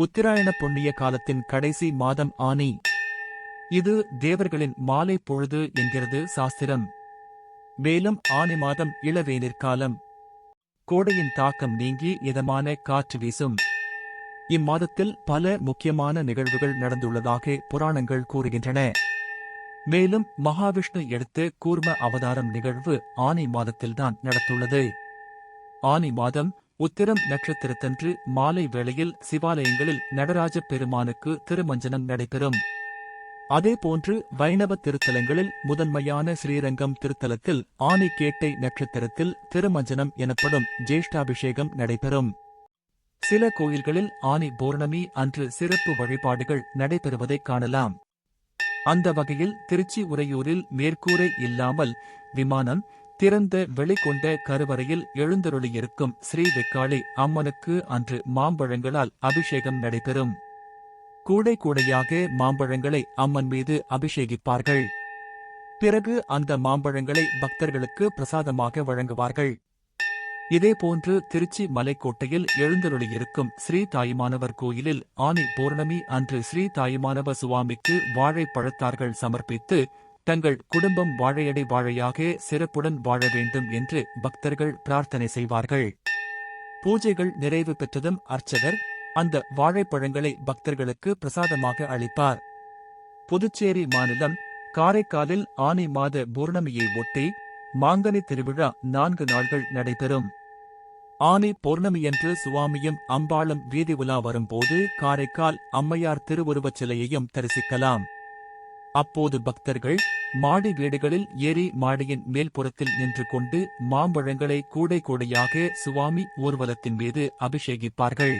உத்திராயண புண்ணிய காலத்தின் கடைசி மாதம் ஆனி. இது தேவர்களின் மாலை பொழுது என்கிறது சாஸ்திரம். மேலும் ஆனி மாதம் இளவேனிற் காலம். கோடையின் தாக்கம் நீங்கி இதமான காற்று வீசும். இம்மாதத்தில் பல முக்கியமான நிகழ்வுகள் நடந்துள்ளதாக புராணங்கள் கூறுகின்றன. மேலும் மகாவிஷ்ணு எடுத்த கூர்ம அவதாரம் நிகழ்வு ஆனி மாதத்தில்தான் நடத்துள்ளது. ஆனி மாதம் உத்திரம் நட்சத்திரத்தன்று மாலை வேளையில் சிவாலயங்களில் நடராஜ பெருமானுக்கு திருமஞ்சனம் நடைபெறும். அதேபோன்று வைணவ திருத்தலங்களில் முதன்மையான ஸ்ரீரங்கம் திருத்தலத்தில் ஆனைக்கேட்டை கேட்டை நட்சத்திரத்தில் திருமஞ்சனம் எனப்படும் ஜேஷ்டாபிஷேகம் நடைபெறும். சில கோயில்களில் ஆனி பௌர்ணமி அன்று சிறப்பு வழிபாடுகள் நடைபெறுவதைக் காணலாம். அந்த வகையில் திருச்சி உறையூரில் மேற்கூரை இல்லாமல் விமானம் திறந்த வெளிக்கொண்ட கருவறையில் எழுந்தருளியிருக்கும் ஸ்ரீ வெக்காளி அம்மனுக்கு அன்று மாம்பழங்களால் அபிஷேகம் நடைபெறும். கூடை கூடையாக மாம்பழங்களை அம்மன் மீது அபிஷேகிப்பார்கள். பிறகு அந்த மாம்பழங்களை பக்தர்களுக்கு பிரசாதமாக வழங்குவார்கள். இதேபோன்று திருச்சி மலைக்கோட்டையில் எழுந்தருளியிருக்கும் ஸ்ரீ தாயுமானவர் கோயிலில் ஆனி பௌர்ணமி அன்று ஸ்ரீ தாயுமானவ சுவாமிக்கு வாழைப்பழத்தார்கள் சமர்ப்பித்து தங்கள் குடும்பம் வாழையடை வாழையாக சிறப்புடன் வாழ வேண்டும் என்று பக்தர்கள் பிரார்த்தனை செய்வார்கள். பூஜைகள் நிறைவு பெற்றதும் அர்ச்சகர் அந்த வாழைப்பழங்களை பக்தர்களுக்கு பிரசாதமாக அளிப்பார். புதுச்சேரி மாநிலம் காரைக்காலில் ஆனி மாத பௌர்ணமியை ஒட்டி மாங்கனி திருவிழா நான்கு நாள்கள் நடைபெறும். ஆனி பௌர்ணமியன்று சுவாமியும் அம்பாளும் வீதி உலா வரும்போது காரைக்கால் அம்மையார் திருவுருவச் சிலையையும் தரிசிக்கலாம். அப்போது பக்தர்கள் மாடி வீடுகளில் ஏரி மாடியின் மேல்புறத்தில் நின்று கொண்டு மாம்பழங்களை கூடை கூடையாக சுவாமி ஊர்வலத்தின் மீது அபிஷேகிப்பார்கள்.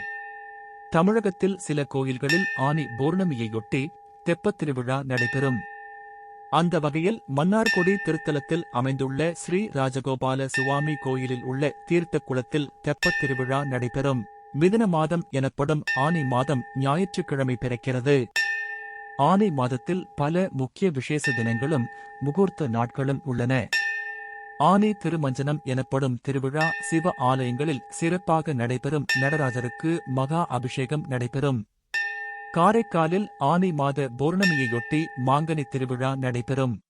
தமிழகத்தில் சில கோயில்களில் ஆனி பௌர்ணமியையொட்டி தெப்பத் திருவிழா நடைபெறும். அந்த வகையில் மன்னார்குடி திருத்தலத்தில் அமைந்துள்ள ஸ்ரீ ராஜகோபால சுவாமி கோயிலில் உள்ள தீர்த்த குளத்தில் தெப்பத் திருவிழா நடைபெறும். மிதுன மாதம் எனப்படும் ஆனி மாதம் ஞாயிற்றுக்கிழமை பிறக்கிறது. ஆனி மாதத்தில் பல முக்கிய விசேஷ தினங்களும் முகூர்த்த நாட்களும் உள்ளன. ஆனி திருமஞ்சனம் எனப்படும் திருவிழா சிவ ஆலயங்களில் சிறப்பாக நடைபெறும். நடராஜருக்கு மகா அபிஷேகம் நடைபெறும். காரைக்காலில் ஆனி மாத பௌர்ணமியையொட்டி மாங்கனி திருவிழா நடைபெறும்.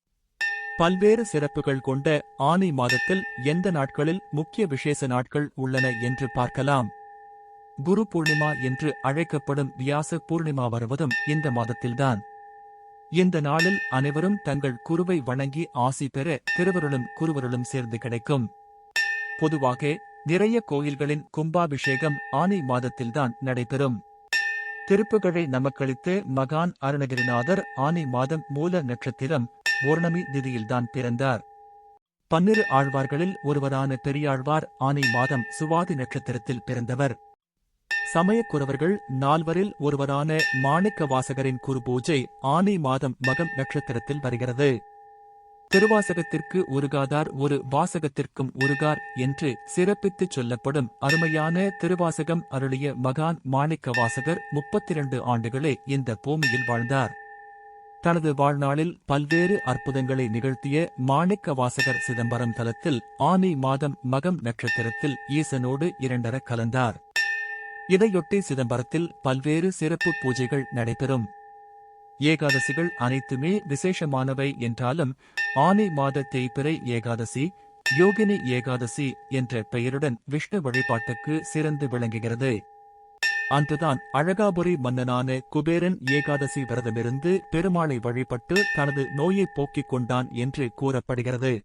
பல்வேறு சிறப்புகள் கொண்ட ஆனி மாதத்தில் எந்த நாட்களில் முக்கிய விசேஷ நாட்கள் உள்ளன என்று பார்க்கலாம். குரு பூர்ணிமா என்று அழைக்கப்படும் வியாச பூர்ணிமா வருவதும் இந்த மாதத்தில்தான். இந்த நாளில் அனைவரும் தங்கள் குருவை வணங்கி ஆசி பெற திருவருளும் குருவருளும் சேர்ந்து கிடைக்கும். பொதுவாக நிறைய கோயில்களின் கும்பாபிஷேகம் ஆனி மாதத்தில்தான் நடைபெறும். திருப்புகழை நமக்களித்து மகான் அருணகிரிநாதர் ஆனி மாதம் மூல நட்சத்திரம் பௌர்ணமி திதியில்தான் பிறந்தார். பன்னிரு ஆழ்வார்களில் ஒருவரான பெரியாழ்வார் ஆனி மாதம் சுவாதி நட்சத்திரத்தில் பிறந்தவர். சமயக்குறவர்கள் நால்வரில் ஒருவரான மாணிக்க வாசகரின் குருபூஜை ஆனி மாதம் மகம் நட்சத்திரத்தில் வருகிறது. திருவாசகத்திற்கு உருகாதார் ஒரு வாசகத்திற்கும் உருகார் என்று சிறப்பித்துச் சொல்லப்படும் அருமையான திருவாசகம் அருளிய மகான் மாணிக்க வாசகர் முப்பத்தி இரண்டு ஆண்டுகளே இந்த பூமியில் வாழ்ந்தார். தனது வாழ்நாளில் பல்வேறு அற்புதங்களை நிகழ்த்திய மாணிக்க வாசகர் சிதம்பரம் தலத்தில் ஆனி மாதம் மகம் நட்சத்திரத்தில் ஈசனோடு இரண்டர கலந்தார். இதையொட்டி சிதம்பரத்தில் பல்வேறு சிறப்பு பூஜைகள் நடைபெறும். ஏகாதசிகள் அனைத்துமே விசேஷமானவை என்றாலும் ஆனி மாத தேய்பிறை ஏகாதசி யோகினி ஏகாதசி என்ற பெயருடன் விஷ்ணு வழிபாட்டுக்கு சிறந்து விளங்குகிறது. அன்றுதான் அழகாபுரி மன்னனான குபேரன் ஏகாதசி விரதமிருந்து பெருமாளை வழிபட்டு தனது நோயை போக்கிக் கொண்டான் என்று கூறப்படுகிறது.